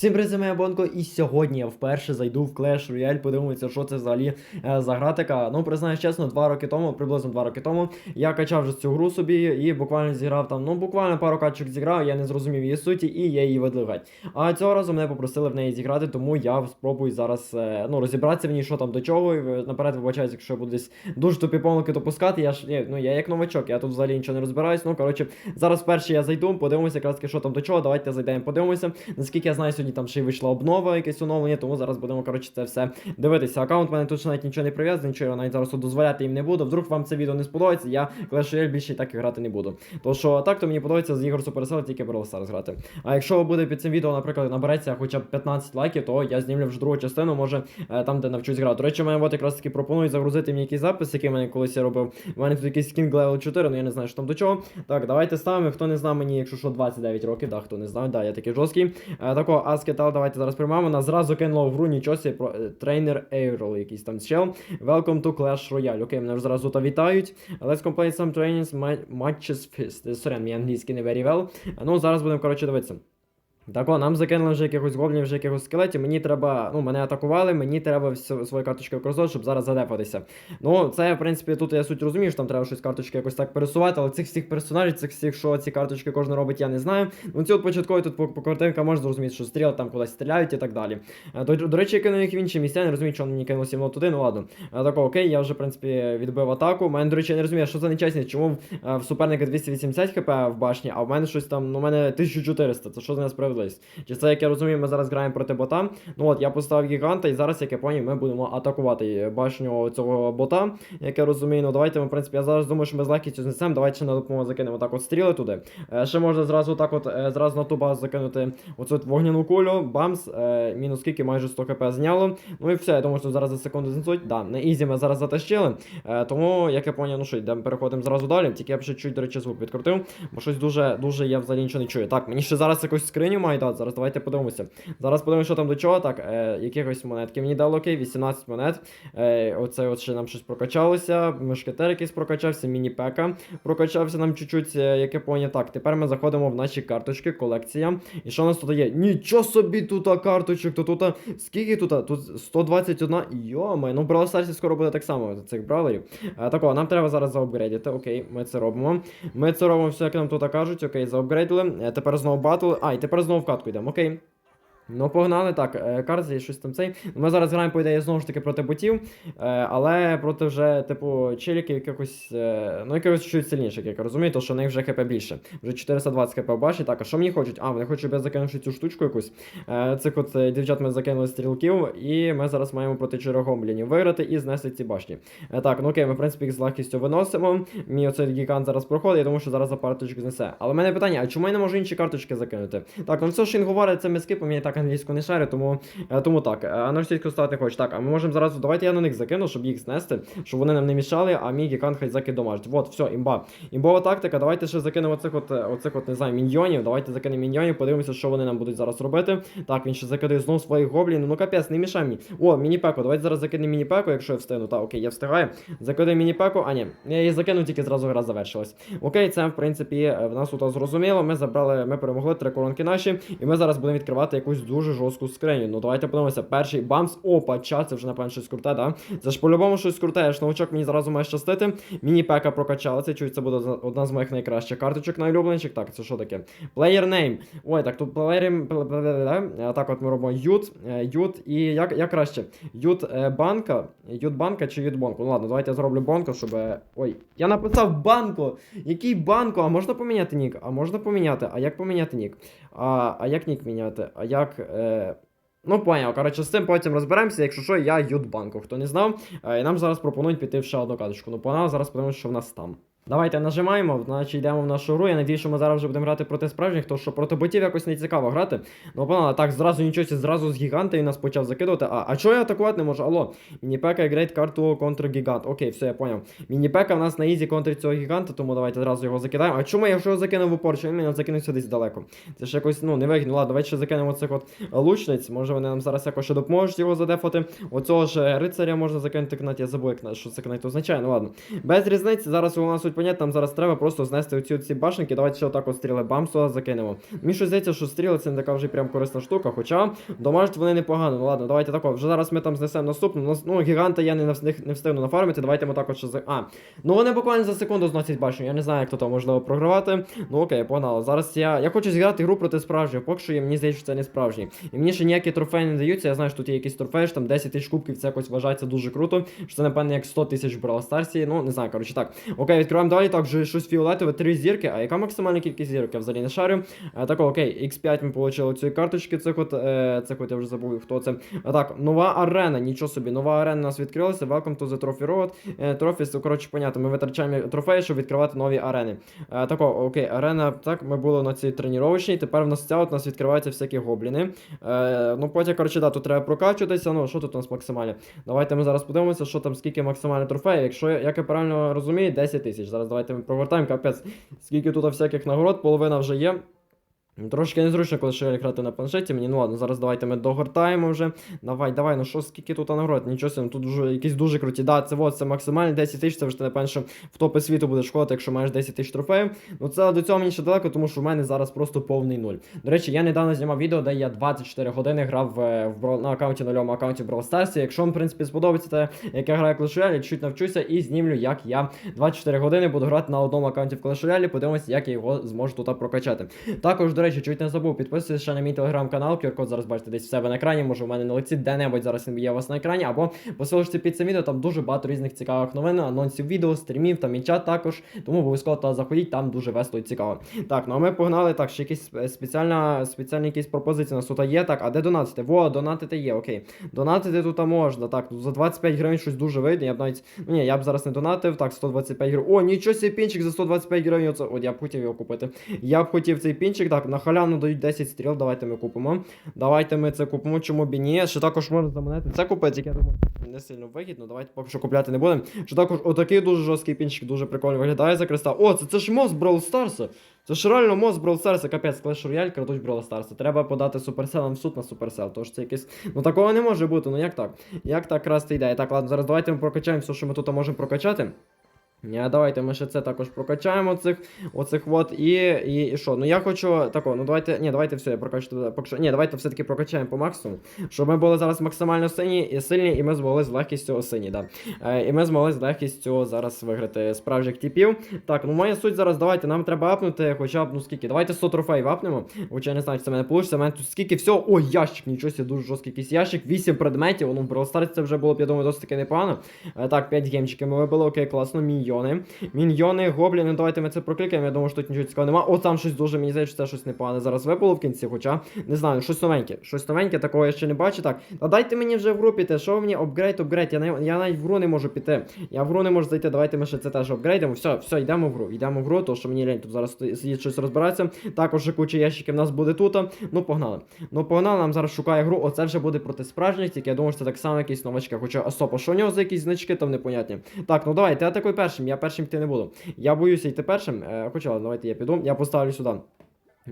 Всім привіт, моя Бонко, і сьогодні я вперше зайду в Clash Royale, подивимося, що це взагалі е, за гра така. Ну, признаюсь чесно, два роки тому, приблизно два роки тому, я качав вже цю гру собі і буквально зіграв там, ну буквально пару качок зіграв, я не зрозумів її суті, і я її видлив геть. А цього разу мене попросили в неї зіграти, тому я спробую зараз е, ну, розібратися в ній, що там до чого. І наперед вибачаюсь, якщо я буду десь дуже тупі помилки допускати. Я ж я, ну, я як новачок, я тут взагалі нічого не розбираюсь. Ну, коротше, зараз перше я зайду, подивимося, якраз що там до чого. Давайте зайдемо, подивимося. Наскільки я знаю, сьогодні там ще й вийшла обнова, якесь оновлення, тому зараз будемо коротше це все дивитися. Аккаунт мене тут навіть нічого не прив'язаний, нічого я навіть зараз дозволяти їм не буду. Вдруг вам це відео не сподобається, я Clash Royale більше і так і грати не буду. То що так, то мені подобається з ігор Supercell тільки Brawl Stars грати. А якщо буде під цим відео, наприклад, набереться хоча б 15 лайків, то я знімлю вже другу частину, може е, там, де навчусь грати. До речі, мене от якраз таки пропонують загрузити мені якийсь запис, який мене колись я робив. У мене тут якийсь King Level 4, ну я не знаю, що там до чого. Так, давайте ставимо. Хто не знав мені, якщо що 29 років, да, хто не знав, да, я такий жорсткий. Е, Аскетал, давайте зараз приймаємо. Нас зразу кинуло в гру нічого про е, тренер Ейрол, якийсь там чел. Welcome to Clash Royale. Окей, мене зразу та вітають. Let's complete some trainings, matches Sorry, мій англійський не very well. Е, Ну, зараз будемо, коротше, дивитися. Так, нам закинули вже якихось гоблінів, вже якихось скелетів. Мені треба, ну, мене атакували, мені треба свою карточку використовувати, щоб зараз задефатися. Ну, це, в принципі, тут я суть розумію, що там треба щось карточки якось так пересувати, але цих всіх персонажів, цих всіх, що ці карточки кожен робить, я не знаю. Ну, ці от початкові тут по, по картинкам можна зрозуміти, що стріли там кудись стріляють і так далі. Е, До, до речі, я кинув їх в інші місця, не розумію, що мені кинув сімно туди, ну ладно. Е, Так, окей, я вже, в принципі, відбив атаку. У мене, до речі, я не розумію, що це нечесність, чому в, е, в суперника 280 хп в башні, а в мене щось там, ну, у мене 1400, це що за несправедливість? Чи це, як я розумію, ми зараз граємо проти бота. Ну от, я поставив гіганта, і зараз, як я поняв, ми будемо атакувати башню цього бота, як я розумію. Ну давайте ми, в принципі, я зараз думаю, що ми з легкістю знесемо. Давайте на допомогу закинемо так от стріли туди. Е, ще можна зразу так от е, зразу на ту базу закинути оцю вогняну кулю, бамс, е, мінус скільки, майже 100 хп зняло. Ну і все, я думаю, що зараз за секунду знесуть. Да, на ізі ми зараз затащили. Тому, як я поняв, ну що, йдемо, переходимо зразу далі. Тільки я б ще чуть, до речі, звук відкрутив, бо щось дуже, дуже я взагалі нічого не чую. Так, мені ще зараз якусь скриню має. Зараз давайте подивимося. Зараз подивимося, що там до чого. Так, е, якихось монетки мені дало окей, 18 монет. Е, оце от ще нам щось прокачалося. Мушкетер якийсь прокачався, міні-пека прокачався нам чуть-чуть, е, як я поняв. Так, тепер ми заходимо в наші карточки, колекція. І що у нас тут є? Нічого собі тут карточок, то тут скільки тут? Тут 121. Йома, ну Brawl Stars скоро буде так само цих бравлерів. Е, так, о, нам треба зараз заапгрейдити. Окей, ми це робимо. Ми це робимо все, як нам тут кажуть. Окей, заапгрейдили. Е, тепер знову батл. А, і тепер знову в катку йдемо. Окей. Ну, погнали так, е, Карзі, щось там цей. Ми зараз граємо, по ідеї, знову ж таки проти ботів, е, але проти вже, типу, челіків якихось, е, ну, якихось чуть сильніших, як я розумію, то що в них вже хп більше. Вже 420 хп башні. Так, а що мені хочуть? А, вони хочуть, щоб я закинув ще цю штучку якусь. Цих от дівчат ми закинули стрілків, і ми зараз маємо проти чотирьох виграти і знести ці башні. Так, ну окей, ми, в принципі, їх з легкістю виносимо. Мій оцей гігант зараз проходить, я думаю, що зараз за пару точок знесе. Але в мене питання, а чому я не можу інші карточки закинути? Так, ну все, що він говорить, це ми скипом, я так англійську не шарю, тому, е, тому так. Е, А на російську стати не хочу. Так, а ми можемо зараз. Давайте я на них закину, щоб їх знести, щоб вони нам не мішали, а мій гігант хай закидомажить. Вот, все, імба. Імбова тактика. Давайте ще закинемо оцих от, е, оцих от, не знаю, міньйонів. Давайте закинемо міньйонів, подивимося, що вони нам будуть зараз робити. Так, він ще закидає знову своїх гоблінів. Ну капець, не мішай мені. О, міні-пеку. Давайте зараз закинемо міні-пеку, якщо я встигну. Так, окей, я встигаю. Закидаю міні-пеку. А ні, я її закинув, тільки зразу гра завершилась. Окей, це в принципі в нас тут зрозуміло. Ми забрали, ми перемогли три коронки наші, і ми зараз будемо відкривати якусь дуже жорстку скриню. Ну давайте подивимося. Перший бамс. Опа, ча, це вже напевно щось круте, да? Це ж по-любому щось круте. Я ж новачок мені зразу має щастити. Міні-пека прокачала. Це чуть це буде одна з моїх найкращих карточок найулюбленіших. Так, це що таке? Player name. Ой, так тут. Е, Так, от ми робимо ют, е, ют і як, як краще? Ют е, банка, ют банка чи ют бонку? Ну ладно, давайте я зроблю бонку, щоб. е, Ой, я написав банку. Який банку? А можна поміняти нік? А можна поміняти? А як поміняти нік? А, а як нік міняти? А як. Е... Ну, поняв, коротше, з цим потім розберемося, якщо що, я ютбанку, хто не знав. Е, І нам зараз пропонують піти в ще одну карточку. Ну, погнали, зараз подивимося, що в нас там. Давайте нажимаємо, значить йдемо в нашу гру. Я надію, що ми зараз вже будемо грати проти справжніх, тому що проти ботів якось не цікаво грати. Ну, погнали, так, зразу нічого, зразу з гіганта і нас почав закидувати. А, а чого я атакувати не можу? Алло, мініпека грейт карту контр гігант. Окей, все, я поняв. Мініпека в нас на ізі контрить цього гіганта, тому давайте зразу його закидаємо. А чому я його закинув в упор? Що він мене закинувся десь далеко? Це ж якось, ну, не вигідно. Ладно, давайте ще закинемо цих от лучниць. Може вони нам зараз якось допоможуть його задефати. Оцього ж рицаря можна закинути кнать, я забув, що це кнать означає. Ну ладно. Без різниці, зараз у нас суть понять, нам зараз треба просто знести оці ці башенки. Давайте ще отак от стріли бамсу закинемо. Мені щось здається, що стріли це не така вже прям корисна штука, хоча домажуть вони непогано. Ну ладно, давайте тако. Вже зараз ми там знесемо наступну. Ну, гіганта я не, не встигну нафармити. Давайте ми так от ще за. А. Ну вони буквально за секунду зносять башню. Я не знаю, як то там можливо програвати. Ну окей, погнали. Зараз я. Я хочу зіграти гру проти справжнього, поки що мені здається, що це не справжній. І мені ще ніякі трофеї не даються. Я знаю, що тут є якісь трофеї, там 10 тисяч кубків, це якось вважається дуже круто. Що це, напевно, як 100 тисяч в Brawl Старсі. Ну, не знаю, коротше так. Окей, відкриваємо далі. Так, вже щось фіолетове, 3 зірки. А яка максимальна кількість зірок? Я взагалі не шарю. А, так, окей, X5 ми отримали цієї карточки. Це от, е, це от я вже забув, хто це. А так, нова арена, нічого собі. Нова арена у нас відкрилася. Welcome to the Trophy Road. Е, Trophies, коротше, понятно, ми витрачаємо трофеї, щоб відкривати нові арени. Е, тако, окей, арена, так, ми були на цій тренувачній. Тепер в нас ця от у нас відкриваються всякі гобліни. Е, ну, потім, коротше, да, тут треба прокачуватися. Ну, що тут у нас максимальне? Давайте ми зараз подивимося, що там, скільки максимальне трофеїв. Якщо, як я правильно розумію, 10 тисяч. Зараз давайте ми провертаємо, капець. Скільки тут всяких нагород, половина вже є. Трошки незручно, коли ще грати на планшеті. Мені ну ладно, зараз давайте ми догортаємо вже. Давай, давай, ну що, скільки тут нагород? Нічого собі, ну, тут вже якісь дуже круті. Да, це от, це максимально 10 тисяч, це вже ти що в топи світу будеш шкодити, якщо маєш 10 тисяч трофеїв. Ну це до цього мені ще далеко, тому що в мене зараз просто повний нуль. До речі, я недавно знімав відео, де я 24 години грав е, в на аккаунті нульовому аккаунті в Brawl Stars. Якщо вам, в принципі, сподобається те, як я граю Clash Royale, чуть навчуся і знімлю, як я 24 години буду грати на одному аккаунті в Clash Royale, подивимося, як я його зможу тут прокачати. Також, до речі, чуть не забув, підписуйтесь ще на мій телеграм-канал, QR-код зараз бачите десь в себе на екрані, може у мене на лиці де-небудь зараз він є у вас на екрані, або посилочці під цим відео, там дуже багато різних цікавих новин, анонсів відео, стрімів, там і чат також, тому обов'язково та заходіть, там дуже весело і цікаво. Так, ну а ми погнали, так, ще якісь е, спеціальна, спеціальні якісь пропозиції у нас тут є, так, а де донатити? Во, донатити є, окей. Донатити тут можна, так, ну за 25 гривень щось дуже вийде, я б навіть, ну ні, я б зараз не донатив, так, 125 гривень, о, нічого пінчик за 125 гривень, оце, от я б хотів його купити. Я б хотів цей пінчик, так, на халяну дають 10 стріл, давайте ми купимо. Давайте ми це купимо, чому б і ні. Ще також можна за монети це купити, тільки я думаю, не сильно вигідно. Давайте поки що купляти не будемо. Ще також отакий дуже жорсткий пінчик, дуже прикольно виглядає за креста. О, це, це ж мост Brawl Stars. Це ж реально мост Brawl Stars, капець, Clash Royale крадуть Brawl Stars. Треба подати суперселам в суд на суперсел, тож це якесь. Ну такого не може бути, ну як так? Як так красти ідея? Так, ладно, зараз давайте ми прокачаємо все, що ми тут можемо прокачати. Давайте ми ще це також прокачаємо цих оцих от і, і, і що? Ну я хочу тако, ну давайте. Ні, давайте все, я прокачу що. Ні, давайте все-таки прокачаємо по максимуму. Щоб ми були зараз максимально сині і сильні, і ми змогли з легкістю сині, да. Е, і ми змогли з легкістю зараз виграти справжніх типів. Так, ну моя суть зараз, давайте, нам треба апнути хоча б, ну скільки. Давайте 100 трофеїв апнемо. Хоча я не знаю, чи це мене вийде. У мене тут скільки всього. Ой, ящик, нічого себе, дуже жорсткий якийсь ящик. 8 предметів. Ну, в це вже було я думаю, досить таки непогано. Е, так, 5 гемчиків ми вибили, окей, класно, міньйони. Міньйони, гобліни, давайте ми це прокликаємо. Я думаю, що тут нічого цікавого немає. О, там щось дуже, мені здається, що це щось непогане. Зараз випало в кінці, хоча не знаю, щось новеньке. Щось новеньке, такого я ще не бачу. Так, та дайте мені вже в гру піти. Що мені апгрейд, апгрейд? Я, не, я навіть в гру не можу піти. Я в гру не можу зайти. Давайте ми ще це теж апгрейдимо. Все, все, йдемо в гру. Йдемо в гру, то що мені лень тут зараз сидіть щось розбиратися. Також ще куча ящиків в нас буде тут. Ну, погнали. Ну, погнали, нам зараз шукає гру. Оце вже буде проти справжніх, тільки я думаю, що це так само якісь новачки. Хоча особа, що у нього за якісь значки там непонятні. Так, ну давайте, я такий першим, я першим йти не буду. Я боюся йти першим. Е, хоча давайте я піду. Я поставлю сюди.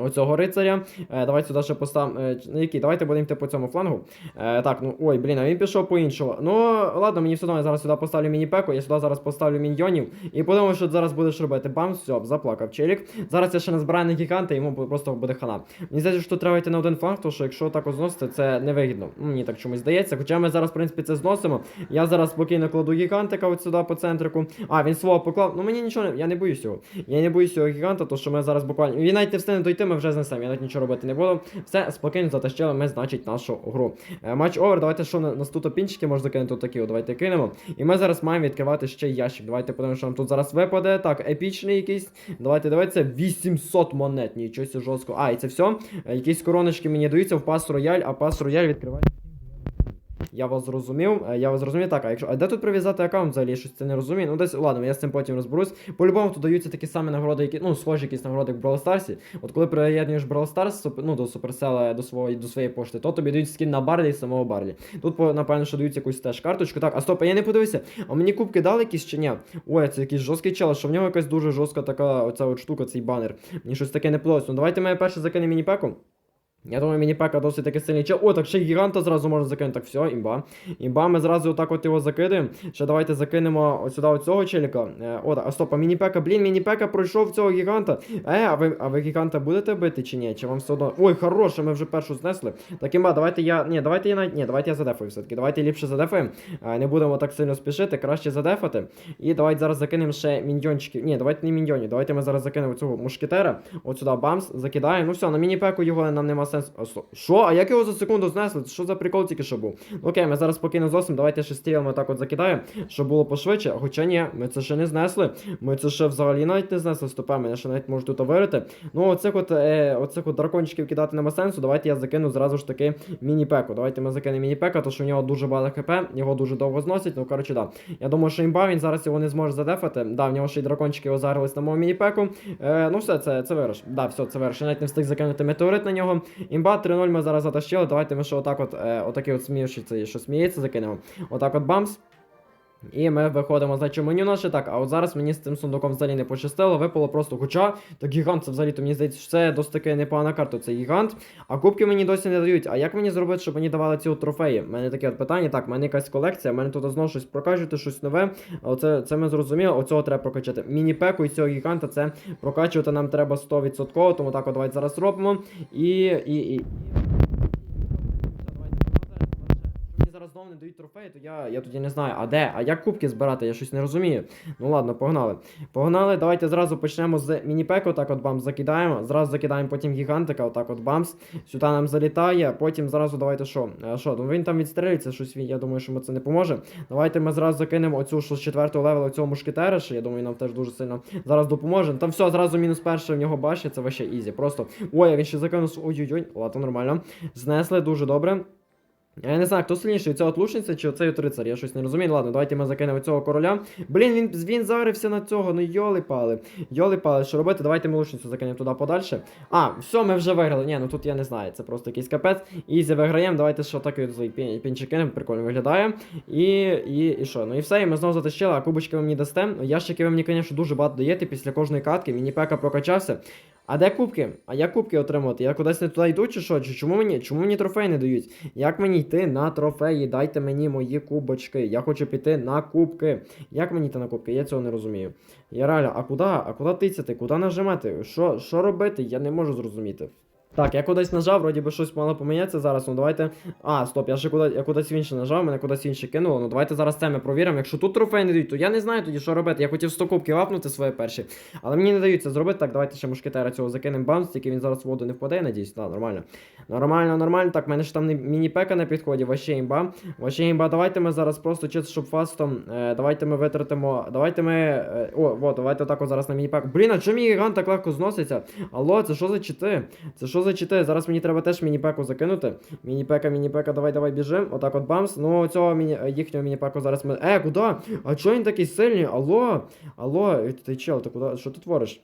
Оцього рицаря. Е, давайте сюди ще поставимо. Е, який? Давайте будемо йти по цьому флангу. Е, так, ну ой, блін, а він пішов по іншому. Ну, ладно, мені все одно я зараз сюди поставлю міні-пеку, я сюди зараз поставлю міньйонів. І подумаю, що зараз будеш робити. Бам, все, заплакав челік. Зараз я ще не збираю на гіганта, йому просто буде хана. Мені здається, що треба йти на один фланг, тому що якщо так от зносити, це невигідно. Ну, Мені так чомусь здається. Хоча ми зараз, в принципі, це зносимо. Я зараз спокійно кладу гігантика от сюди по центрику. А, він свого поклав. Ну мені нічого не. Я не боюсь його. Я не боюсь цього гіганта, то що ми зараз буквально. Він навіть не встигне дойти, ми вже знесемо. Я навіть нічого робити не буду. Все, спокійно затащили ми, значить, нашу гру. Е, матч овер, давайте що на, на тут пінчики можна кинути такі, давайте кинемо. І ми зараз маємо відкривати ще ящик. Давайте подивимося, що нам тут зараз випаде. Так, епічний якийсь. Давайте дивитися. 800 монет. Нічого жорстко. А, і це все. Е, Якісь короночки мені даються в пас рояль, а пас рояль відкриває. Я вас зрозумів, е, я вас зрозумів. Так, а якщо. А де тут прив'язати аккаунт взагалі? Щось це не розумію. Ну десь, ладно, я з цим потім розберусь. По-любому тут даються такі самі нагороди, які, ну, схожі якісь нагороди, як в Brawl Stars. От коли приєднуєш Brawl Stars, ну, до Supercell, до своєї, до своєї пошти, то тобі дають скін на Барлі і самого Барлі. Тут, напевно, що дають якусь теж карточку. Так, а стоп, я не подивився. А мені кубки дали якісь чи ні? Ой, це якийсь жорсткий чел, що в нього якась дуже жорстка така оця от штука, цей банер. Мені щось таке не подобається. Ну давайте ми перше закинемо міні-пеку. Я думаю, міні-пека досить таки сильний чел. О, так ще гіганта зразу можна закинути. Так, все, імба. Імба, ми зразу отак от його закидаємо. Ще давайте закинемо от сюди от цього челіка. Е, о, так, а стоп, а міні-пека, блін, міні-пека пройшов цього гіганта. Е, а ви, а ви гіганта будете бити чи ні? Чи вам все одно. Ой, хороше, ми вже першу знесли. Так, імба, давайте я. Ні, давайте я навіть. Ні, давайте я задефаю все-таки. Давайте ліпше задефаємо. Е, не будемо так сильно спішити, краще задефати. І давайте зараз закинемо ще міньйончиків. Ні, давайте не міньйонів. Давайте ми зараз закинемо цього мушкетера. От сюди бамс, закидаємо. Ну все, на міні-пеку його нам нема стоп. Що? А як його за секунду знесли? Що за прикол тільки що був? Окей, ми зараз спокійно зовсім. Давайте ще стрілами так от закидаємо, щоб було пошвидше. Хоча ні, ми це ще не знесли. Ми це ще взагалі навіть не знесли стопами. Я ще навіть можу тут вирити. Ну, оцих от, е, оцих от дракончиків кидати нема сенсу. Давайте я закину зразу ж таки міні-пеку. Давайте ми закинемо міні-пека, тому що у нього дуже багато хп, його дуже довго зносять. Ну, коротше, да. Я думаю, що імба він зараз його не зможе задефати. Да, в нього ще й дракончики озарились на моєму міні-пеку. Е, ну все, це, це вирож. Да, все, це вирож. Я навіть не встиг закинути метеорит на нього. Імба 3-0 ми зараз затащили. Давайте ми ще отак от, е, отакий от сміючий що сміється, закинемо. Отак от бамс. І ми виходимо, значить, меню наше так. А от зараз мені з цим сундуком взагалі не пощастило, випало просто. Хоча так гігант, це взагалі то мені здається, що це досить таки непогана карта, це гігант. А кубки мені досі не дають. А як мені зробити, щоб мені давали ці от трофеї? У мене таке от питання. Так, в мене якась колекція, в мене тут знову щось прокачувати, щось нове. Оце це ми зрозуміли, оцього треба прокачати. Міні-пеку і цього гіганта це прокачувати нам треба 100%, тому так от давайте зараз робимо. І. і, і... Мені зараз знову не дають трофеї, то я, я тоді не знаю, а де? А як кубки збирати? Я щось не розумію. Ну ладно, погнали. Погнали, давайте зразу почнемо з міні-пеку, отак от бамс закидаємо. Зразу закидаємо потім гігантика, отак от бамс. Сюди нам залітає, потім зразу давайте що? Е, Що, ну він там відстрелюється, щось він, я думаю, що ми це не поможе. Давайте ми зразу закинемо оцю що з четвертого левела цього мушкетера, що я думаю, нам теж дуже сильно зараз допоможе. Там все, зразу мінус перше в нього бачить, це вообще ізі. Просто. Ой, він ще закинув. Ой-ой-ой, ладно, нормально. Знесли дуже добре. Я не знаю, хто сильніший, ця от лучниця чи оцей от рицар, я щось не розумію. Ладно, давайте ми закинемо цього короля. Блін, він він зарився на цього, ну йоли пали. Йоли пали, що робити? Давайте ми лучницю закинемо туди подальше. А, все, ми вже виграли. Ні, ну тут я не знаю, це просто якийсь капець. Ізі виграємо, давайте що так і пінчик кинемо, прикольно виглядає. І, і, і що? Ну і все, і ми знову затащили, а кубочки ви мені дасте. Ящики ви мені, звісно, дуже багато даєте після кожної катки. Міні пека прокачався. А де кубки? А як кубки отримати? Я кудись не туди йду, чи що? Чи чому мені? Чому мені трофеї не дають? Як мені йти на трофеї? Дайте мені мої кубочки. Я хочу піти на кубки. Як мені йти на кубки? Я цього не розумію. Я реально, а куди? А куди тицяти? Куди нажимати? Що робити? Я не можу зрозуміти. Так, я кудись нажав, вроді би щось мало помінятися зараз. Ну давайте. А, стоп, я ще куди, я кудись інше нажав, мене кудись інше кинуло. Ну давайте зараз це ми провіримо. Якщо тут трофеї не дають, то я не знаю тоді, що робити. Я хотів 100 кубків апнути свої перші. Але мені не дають це зробити. Так, давайте ще мушкетера цього закинемо бамс, тільки він зараз в воду не впаде, надіюсь. Так, нормально. Нормально, нормально. Так, в мене ж там міні-пека на підході, ваще імба. Ваще імба, давайте ми зараз просто чисто, щоб фастом. Е, давайте ми витратимо. Давайте ми. Е, о, вот, давайте отак от зараз на міні-пек. Блін, а чому мій гігант так легко зноситься? Алло, це що за чити? Це що за чити? Зараз мені треба теж міні-пеку закинути. Міні-пека, міні-пека, давай, давай біжим. Отак от бамс. Ну, цього міні... їхнього міні-пеку зараз ми. Е, куди? А чого він такий сильний? Алло? Алло, ти чел, ти куди? Що ти твориш?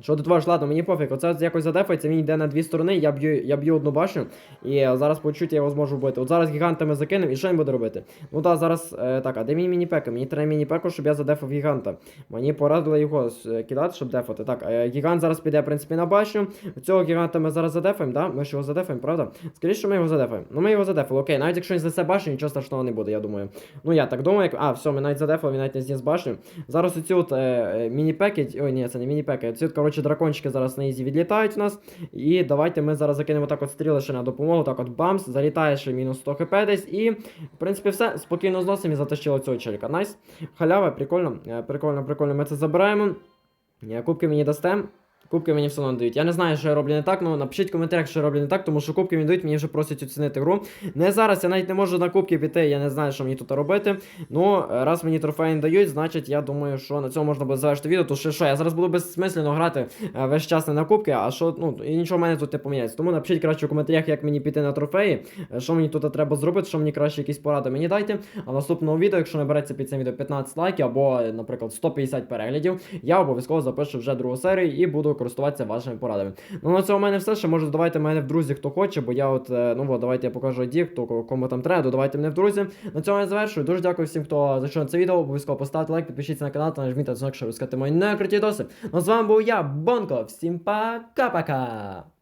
Що ти твориш? Ладно, мені пофіг. Оце якось задефається, він йде на дві сторони, я б'ю я б'ю одну башню, і зараз по чуть я його зможу вбити. От зараз гігантами закинемо, і що він буде робити? Ну так, зараз. Е, так, а де мій міні-пека? Мені треба міні-пеку, щоб я задефав гіганта. Мені порадили його е, кидати, щоб дефати. Так, е, гігант зараз піде, в принципі, на башню. Цього гіганта ми зараз задефаємо, да? Ми ж його задефаємо, правда? Скоріше, що ми його задефаємо. Ну ми його задефали. Окей, навіть якщо він знесе башню, нічого страшного не буде, я думаю. Ну я так думаю, як. А, все, ми навіть задефали, він навіть не зніс башню. Зараз оці от е, міні-пеки. Ой, ні, це не міні-пеки. Коротше, дракончики зараз на ізі відлітають у нас. І давайте ми зараз закинемо так от стріли ще на допомогу. Так от бамс, залітає ще мінус 100 хп десь. І, в принципі, все. Спокійно зносимо і затащили цього челіка. Найс. Халява, прикольно. Е, Прикольно, прикольно. Ми це забираємо. Е, Кубки мені дасте. Кубки мені все одно дають. Я не знаю, що я роблю не так, ну напишіть в коментарях, що я роблю не так, тому що кубки мені дають, мені вже просять оцінити гру. Не зараз, я навіть не можу на кубки піти, я не знаю, що мені тут робити. Ну, раз мені трофеї не дають, значить я думаю, що на цьому можна буде завершити відео, то що, що я зараз буду безсмислено грати е, весь час не на кубки, а що, ну, і нічого в мене тут не поміняється. Тому напишіть краще в коментарях, як мені піти на трофеї, е, що мені тут треба зробити, що мені краще якісь поради мені дайте. А в наступному відео, якщо набереться під цим відео 15 лайків або, наприклад, 150 переглядів, я обов'язково запишу вже другу серію і буду користуватися вашими порадами. Ну на цьому в мене все. Ще може додавайте мене в друзі, хто хоче, бо я от, е, ну от, давайте я покажу ді, хто кому там треба, додавайте мене в друзі. На цьому я завершую. Дуже дякую всім, хто зайшов це відео. Обов'язково поставте лайк, підпишіться на канал та нажміть на дзвінок, щоб розкати мої некриті доси. Ну з вами був я, Бонко. Всім пока-пока!